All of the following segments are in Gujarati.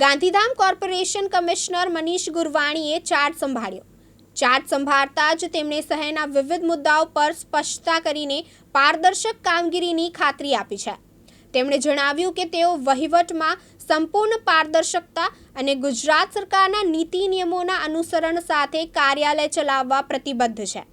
ગાંધીધામ કોર્પોરેશન કમિશનર મનીષ ગુરવાણીએ ચાર્જ સંભાળ્યો. ચાર્જ સંભાળતા જ તેમણે શહેરના વિવિધ મુદ્દાઓ પર સ્પષ્ટતા કરીને પારદર્શક કામગીરીની ખાતરી આપી છે. તેમણે જણાવ્યું કે તેઓ વહીવટમાં સંપૂર્ણ પારદર્શકતા અને ગુજરાત સરકારના નીતિ નિયમોના અનુસરણ સાથે કાર્યાલય ચલાવવા પ્રતિબદ્ધ છે.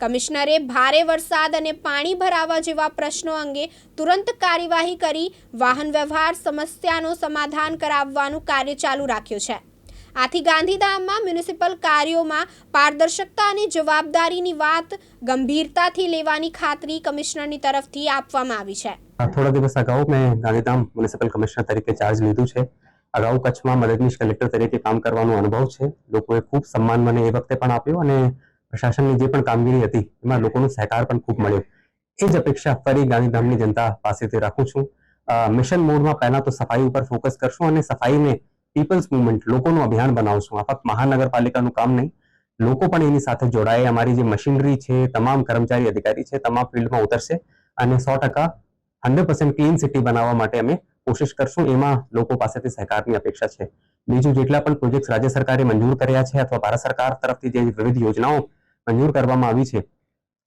કમિશનરે ભારે વરસાદ અને પાણી ભરાવા જેવા પ્રશ્નો અંગે તુરંત કાર્યવાહી કરી વાહન વ્યવહાર સમસ્યાનું સમાધાન કરાવવાનું કાર્ય ચાલુ રાખ્યું છે. આથી ગાંધીધામમાં મ્યુનિસિપલ કાર્યોમાં પારદર્શકતા અને જવાબદારીની વાત ગંભીરતાથી લેવાની ખાતરી કમિશનરની તરફથી આપવામાં આવી છે. થોડા દિવસ અગાઉ મેં ગાંધીધામ મ્યુનિસિપલ કમિશનર તરીકે ચાર્જ લીધું છે. અગાઉ કચ્છમાં મદદનીશ કલેક્ટર તરીકે કામ કરવાનો અનુભવ છે. લોકોએ ખૂબ સન્માન મને એ વખતે પણ આપ્યો અને પ્રશાસનની જે પણ કામગીરી હતી, એમાં લોકોનો સહકાર પણ ખૂબ મળ્યો. એ જ અપેક્ષા ફરી ગાંધીધામની જનતા પાસેથી રાખું છું. મિશન મોડમાં પહેલા તો સફાઈ ઉપર ફોકસ કરશું અને સફાઈને પીપલ્સ મુવમેન્ટ લોકોનું અભિયાન બનાવશું. આ ફક્ત મહાનગરપાલિકાનું કામ નહીં. લોકો પણ એની સાથે જોડાય. અમારી જે મશીનરી છે, તમામ કર્મચારી અધિકારી છે, તમામ ફિલ્ડમાં ઉતરશે અને સો ટકા હંડ્રેડ પર્સન્ટ ક્લીન સિટી બનાવવા માટે અમે કોશિશ કરશું. એમાં લોકો પાસેથી સહકારની અપેક્ષા છે. બીજું, જેટલા પણ પ્રોજેક્ટ રાજ્ય સરકારે મંજૂર કર્યા છે અથવા ભારત સરકાર તરફથી જે વિવિધ યોજનાઓ મંજૂર કરવામાં આવી છે.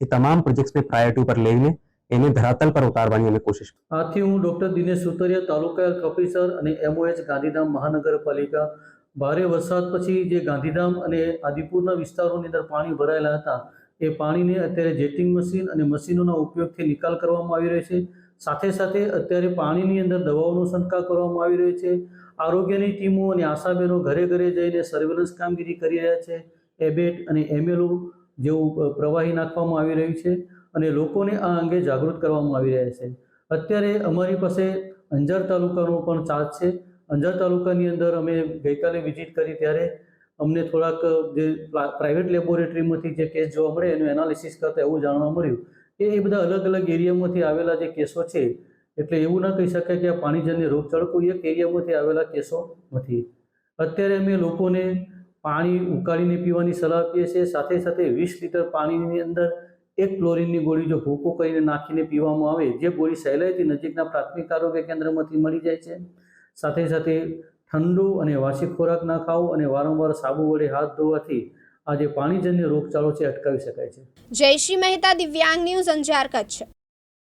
એ તમામ પ્રોજેક્ટ્સને પ્રાયોરિટી ઉપર લઈને એને ધરાતલ પર ઉતારવાની અમે કોશિશ આથી હું doctor Dinesh Sutariya, taluka health officer અને એમઓએચ ગાંધીધામ મહાનગરપાલિકા. ભારે વરસાદ પછી જે ગાંધીધામ અને આદિપુરના વિસ્તારોની અંદર પાણી ભરાયેલા હતા, એ પાણીને અત્યારે જેટિંગ મશીન અને મશીનોના ઉપયોગથી નિકાલ કરવામાં આવી રહ્યો છે. સાથે સાથે અત્યારે પાણીની અંદર દવાઓનો છંટકાવ કરવામાં આવી રહ્યો છે. આરોગ્યની ટીમો અને આશાબેનો ઘરે ઘરે જઈને સર્વેલન્સ કામગીરી કરી રહ્યા છે. એબેટ અને એમએલઓ જેવું પ્રવાહી નાખવામાં આવી રહ્યું છે અને લોકોને આ અંગે જાગૃત કરવામાં આવી રહ્યા છે. અત્યારે અમારી પાસે અંજાર તાલુકાનો પણ ચાર્જ છે. અંજાર તાલુકાની અંદર અમે ગઈકાલે વિઝિટ કરી ત્યારે અમને થોડાક જે પ્રાઇવેટ લેબોરેટરીમાંથી જે કેસ જોવા મળે એનું એનાલિસિસ કરતા એવું જાણવા મળ્યું કે એ બધા અલગ અલગ એરિયામાંથી આવેલા જે કેસો છે, એટલે એવું ના કહી શકાય કે આ પાણીજન્ય રોગચાળો કોઈ એક એરિયામાંથી આવેલા કેસો નથી. અત્યારે અમે લોકોને પાણી ઉકાળીને પીવાની સલાહ આપીએ છીએ. સાથે સાથે વીસ લીટર પાણીની અંદર એક ક્લોરીનની ગોળી જો ભૂકો કરીને નાખીને પીવામાં આવે, જે ગોળી સહેલાઈથી નજીકના પ્રાથમિક આરોગ્ય કેન્દ્રમાંથી મળી જાય છે. સાથે સાથે ઠંડુ અને વાસી ખોરાક ના ખાવો અને વારંવાર સાબુ વડે હાથ ધોવાથી આજે પાણીજન્ય રોગચાળો છે, અટકાવી શકાય છે. જયશ્રી મહેતા દિવ્યાંગ ન્યૂઝ અંજાર કચ્છ.